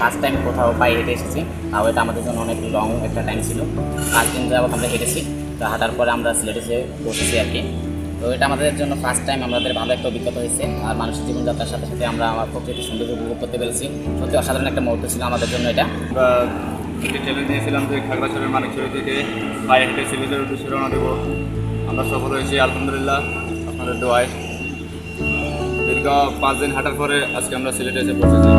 First time কোথাও পায়ে হেঁটে এসেছি, তাও এটা আমাদের জন্য অনেক লং একটা টাইম ছিল। পাঁচ দিন যাবত আমরা হেঁটেছি, তো হাঁটার পরে আমরা সিলেটে এসে বসেছি আর কি। তো এটা আমাদের জন্য ফার্স্ট টাইম আমাদের ভালো একটা অভিজ্ঞতা হয়েছে, আর মানুষের জীবনযাত্রার সাথে সাথে আমরা আমার প্রকৃতি সৌন্দর্য উপভোগ করতে পেরেছি, সত্যি অসাধারণ একটা মুহূর্ত ছিল আমাদের জন্য এটা। একটি চ্যালেঞ্জ নিয়েছিলাম যে খাগড়াছড়ির মানিকছড়ি থেকে পায়ে হেঁটে সিলেটের উদ্দেশ্যে রওনা দেবো। আমরা সফল হয়েছি, আলহামদুলিল্লাহ, আপনাদের দোয়ায়। দীর্ঘ পাঁচ দিন হাঁটার পরে আজকে আমরা সিলেটে এসে পৌঁছেছি।